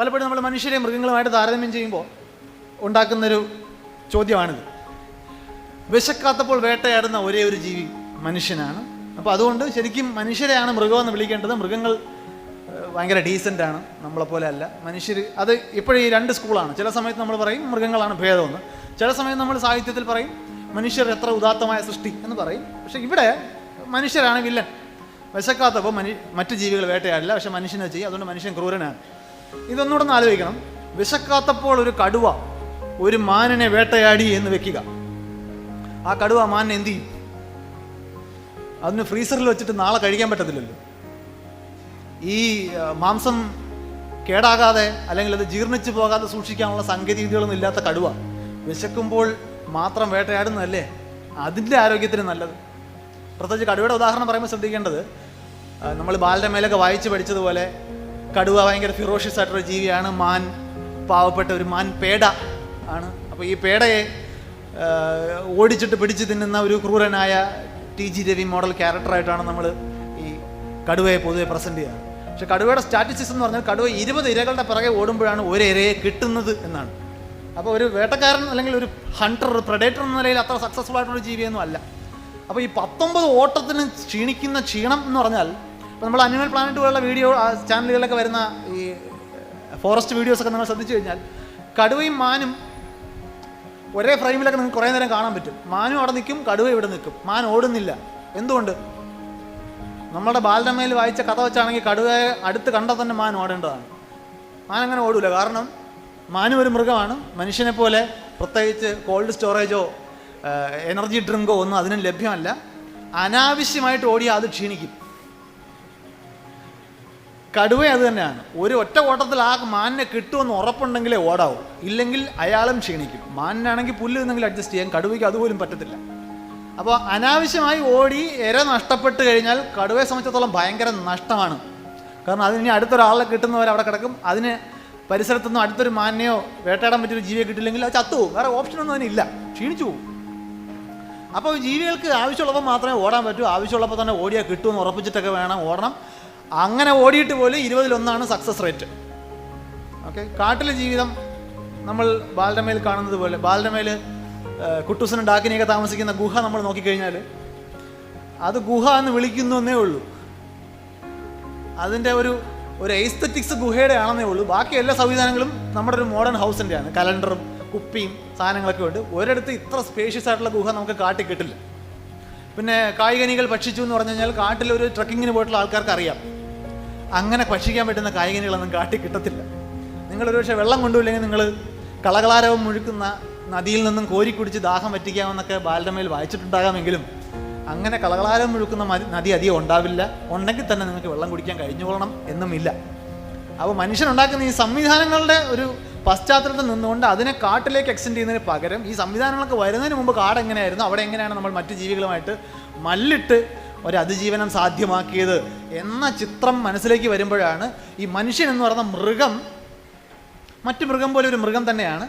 പലപ്പോഴും നമ്മൾ മനുഷ്യരെ മൃഗങ്ങളുമായിട്ട് താരതമ്യം ചെയ്യുമ്പോൾ ഉണ്ടാക്കുന്നൊരു ചോദ്യമാണിത്. വിശക്കാത്തപ്പോൾ വേട്ടയാടുന്ന ഒരേ ഒരു ജീവി മനുഷ്യനാണ്. അപ്പോൾ അതുകൊണ്ട് ശരിക്കും മനുഷ്യരെയാണ് മൃഗമെന്ന് വിളിക്കേണ്ടത്. മൃഗങ്ങൾ ഭയങ്കര ഡീസന്റ് ആണ്. നമ്മളെപ്പോലെ അല്ല. മനുഷ്യർ അത് ഇപ്പോഴും ഈ രണ്ട് സ്കൂളാണ്. ചില സമയത്ത് നമ്മൾ പറയും മൃഗങ്ങളാണ് ഭേദമെന്ന്. ചില സമയത്ത് നമ്മൾ സാഹിത്യത്തിൽ പറയും മനുഷ്യർ എത്ര ഉദാത്തമായ സൃഷ്ടി എന്ന് പറയും. പക്ഷെ ഇവിടെ മനുഷ്യരാണ് വില്ലൻ. വിശക്കാത്തപ്പോൾ മനു മറ്റു ജീവികൾ വേട്ടയാടില്ല. പക്ഷെ മനുഷ്യനെ ചെയ്യും. അതുകൊണ്ട് മനുഷ്യൻ ക്രൂരനാണ്. ഇതൊന്നുകൂടെ ഒന്ന് ആലോചിക്കണം. വിശക്കാത്തപ്പോൾ ഒരു കടുവ ഒരു മാനിനെ വേട്ടയാടി എന്ന് വെക്കുക. ആ കടുവ മാനിനെ എന്ത് ചെയ്യും? അതിന് ഫ്രീസറിൽ വെച്ചിട്ട് നാളെ കഴിക്കാൻ പറ്റത്തില്ലല്ലോ. ഈ മാംസം കേടാകാതെ അല്ലെങ്കിൽ അത് ജീർണിച്ചു പോകാതെ സൂക്ഷിക്കാനുള്ള സാങ്കേതിക വിദ്യകളൊന്നും ഇല്ലാത്ത കടുവ വിശക്കുമ്പോൾ മാത്രം വേട്ടയാടുന്നതല്ലേ? അതിന്റെ ആരോഗ്യത്തിന് നല്ലത്. പ്രത്യേകിച്ച് കടുവയുടെ ഉദാഹരണം പറയുമ്പോൾ ശ്രദ്ധിക്കേണ്ടത് നമ്മൾ ബാലരമേലൊക്കെ വായിച്ച് പഠിച്ചതുപോലെ കടുവ ഭയങ്കര ഫിറോഷ്യസ് ആയിട്ടുള്ള ജീവിയാണ്. മാൻ പാവപ്പെട്ട ഒരു മാൻ പേട ആണ്. അപ്പോൾ ഈ പേടയെ ഓടിച്ചിട്ട് പിടിച്ച് തിന്നുന്ന ഒരു ക്രൂരനായ ടി ജി രവി മോഡൽ ക്യാരക്ടറായിട്ടാണ് നമ്മൾ ഈ കടുവയെ പൊതുവെ പ്രസന്റ് ചെയ്യുന്നത് പക്ഷെ കടുവയുടെ സ്റ്റാറ്റിസ്റ്റിക്സ് എന്ന് പറഞ്ഞാൽ കടുവ ഇരുപത് ഇരകളുടെ പിറകെ ഓടുമ്പോഴാണ് ഒരു ഇരയെ കിട്ടുന്നത് എന്നാണ്. അപ്പോൾ ഒരു വേട്ടക്കാരൻ അല്ലെങ്കിൽ ഒരു ഹണ്ടർ പ്രഡേറ്റർ എന്ന നിലയിൽ അത്ര സക്സസ്ഫുൾ ആയിട്ടുള്ള ജീവിയൊന്നും അല്ല. അപ്പോൾ ഈ പത്തൊമ്പത് ഓട്ടത്തിന് ക്ഷീണിക്കുന്ന ക്ഷീണം എന്ന് പറഞ്ഞാൽ ഇപ്പോൾ നമ്മൾ അനിമൽ പ്ലാനറ്റ് പോലുള്ള വീഡിയോ ചാനലുകളിലൊക്കെ വരുന്ന ഈ ഫോറസ്റ്റ് വീഡിയോസൊക്കെ നിങ്ങൾ ശ്രദ്ധിച്ചു കഴിഞ്ഞാൽ കടുവയും മാനും ഒരേ ഫ്രെയിമിലൊക്കെ നിങ്ങൾക്ക് കുറേ നേരം കാണാൻ പറ്റും. മാനും അവിടെ നിൽക്കും കടുവ ഇവിടെ നിൽക്കും. മാൻ ഓടുന്നില്ല. എന്തുകൊണ്ട്? നമ്മുടെ ബാലരമയിൽ വായിച്ച കഥ വെച്ചാണെങ്കിൽ കടുവയെ അടുത്ത് കണ്ടാൽ തന്നെ മാൻ ഓടേണ്ടതാണ്. മാൻ അങ്ങനെ ഓടില്ല കാരണം മാനും ഒരു മൃഗമാണ്. മനുഷ്യനെ പോലെ പ്രത്യേകിച്ച് കോൾഡ് സ്റ്റോറേജോ എനർജി ഡ്രിങ്കോ ഒന്നും അതിനും ലഭ്യമല്ല. അനാവശ്യമായിട്ട് ഓടിയാൽ അത് ക്ഷീണിക്കും. കടുവ അത് തന്നെയാണ്. ഒരു ഒറ്റ ഓട്ടത്തിൽ ആ മാനിനെ കിട്ടുമെന്ന് ഉറപ്പുണ്ടെങ്കിലേ ഓടാവൂ. ഇല്ലെങ്കിൽ അയാളും ക്ഷീണിക്കും. മാനിനാണെങ്കിൽ പുല്ല് നിന്നെങ്കിലും അഡ്ജസ്റ്റ് ചെയ്യാൻ കടുവയ്ക്ക് അതുപോലും പറ്റത്തില്ല. അപ്പോൾ അനാവശ്യമായി ഓടി ഇര നഷ്ടപ്പെട്ട് കഴിഞ്ഞാൽ കടുവയെ സംബന്ധിച്ചിടത്തോളം ഭയങ്കര നഷ്ടമാണ്. കാരണം അതിന് അടുത്തൊരാളെ കിട്ടുന്നവർ അവിടെ കിടക്കും. അതിന് പരിസരത്തൊന്നും അടുത്തൊരു മാനിനെയോ വേട്ടയാടാൻ പറ്റിയൊരു ജീവിയെ കിട്ടില്ലെങ്കിൽ അത് ചത്തുപോകും വേറെ ഓപ്ഷനൊന്നും അതിനില്ല. ക്ഷീണിച്ചു പോകും. അപ്പോൾ ജീവികൾക്ക് ആവശ്യമുള്ളപ്പോൾ മാത്രമേ ഓടാൻ പറ്റൂ. ആവശ്യമുള്ളപ്പോൾ തന്നെ ഓടിയാൽ കിട്ടുമെന്ന് ഉറപ്പിച്ചിട്ടൊക്കെ വേണം ഓടണം. അങ്ങനെ ഓടിയിട്ട് പോലും ഇരുപതിലൊന്നാണ് സക്സസ് റേറ്റ് ഓക്കെ കാട്ടിലെ ജീവിതം നമ്മൾ ബാലരമയിൽ കാണുന്നത് പോലെ ബാലരമയിൽ കുട്ടൂസനും ഡാക്കിനെയൊക്കെ താമസിക്കുന്ന ഗുഹ നമ്മൾ നോക്കിക്കഴിഞ്ഞാൽ അത് ഗുഹ എന്ന് വിളിക്കുന്നു എന്നേ ഉള്ളൂ. അതിന്റെ ഒരു ഒരു എയ്സ്തറ്റിക്സ് ഗുഹയുടെ ആണെന്നേ ഉള്ളൂ. ബാക്കി എല്ലാ സംവിധാനങ്ങളും നമ്മുടെ ഒരു മോഡേൺ ഹൗസിന്റെയാണ് കലണ്ടറും കുപ്പിയും സാധനങ്ങളൊക്കെ ഉണ്ട്. ഒരിടത്ത് ഇത്ര സ്പേഷ്യസ് ആയിട്ടുള്ള ഗുഹ നമുക്ക് കാട്ടിൽ കിട്ടില്ല പിന്നെ കായികനികൾ ഭക്ഷിച്ചു എന്ന് പറഞ്ഞു കഴിഞ്ഞാൽ കാട്ടിൽ ഒരു ട്രക്കിങ്ങിന് പോയിട്ടുള്ള ആൾക്കാർക്ക് അറിയാം. അങ്ങനെ ഭക്ഷിക്കാൻ പറ്റുന്ന കായികനികളൊന്നും കാട്ടിൽ കിട്ടത്തില്ല. നിങ്ങൾ ഒരു പക്ഷേ വെള്ളം കൊണ്ടുപോയില്ലെങ്കിൽ നിങ്ങൾ കളകളാരവം മുഴുക്കുന്ന നദിയിൽ നിന്നും കോരി കുടിച്ച് ദാഹം പറ്റിക്കാമെന്നൊക്കെ ബാലരമയിൽ വായിച്ചിട്ടുണ്ടാകാമെങ്കിലും അങ്ങനെ കളകളാരം മുഴുക്കുന്ന നദി അധികം ഉണ്ടാവില്ല. ഉണ്ടെങ്കിൽ തന്നെ നിങ്ങൾക്ക് വെള്ളം കുടിക്കാൻ കഴിഞ്ഞുകൊള്ളണം എന്നുമില്ല. അപ്പോൾ മനുഷ്യനുണ്ടാക്കുന്ന ഈ സംവിധാനങ്ങളുടെ ഒരു പശ്ചാത്തലത്തിൽ നിന്നുകൊണ്ട് അതിനെ കാട്ടിലേക്ക് എക്സ്റ്റെൻഡ് ചെയ്യുന്നതിന് പകരം ഈ സംവിധാനങ്ങളൊക്കെ വരുന്നതിന് മുമ്പ് കാട് എങ്ങനെയായിരുന്നു? അവിടെ എങ്ങനെയാണ് നമ്മൾ മറ്റു ജീവികളുമായിട്ട് മല്ലിട്ട് ഒരു അതിജീവനം സാധ്യമാക്കിയത് എന്ന ചിത്രം മനസ്സിലേക്ക് വരുമ്പോഴാണ് ഈ മനുഷ്യൻ എന്ന് പറയുന്ന മൃഗം മറ്റു മൃഗം പോലെ ഒരു മൃഗം തന്നെയാണ്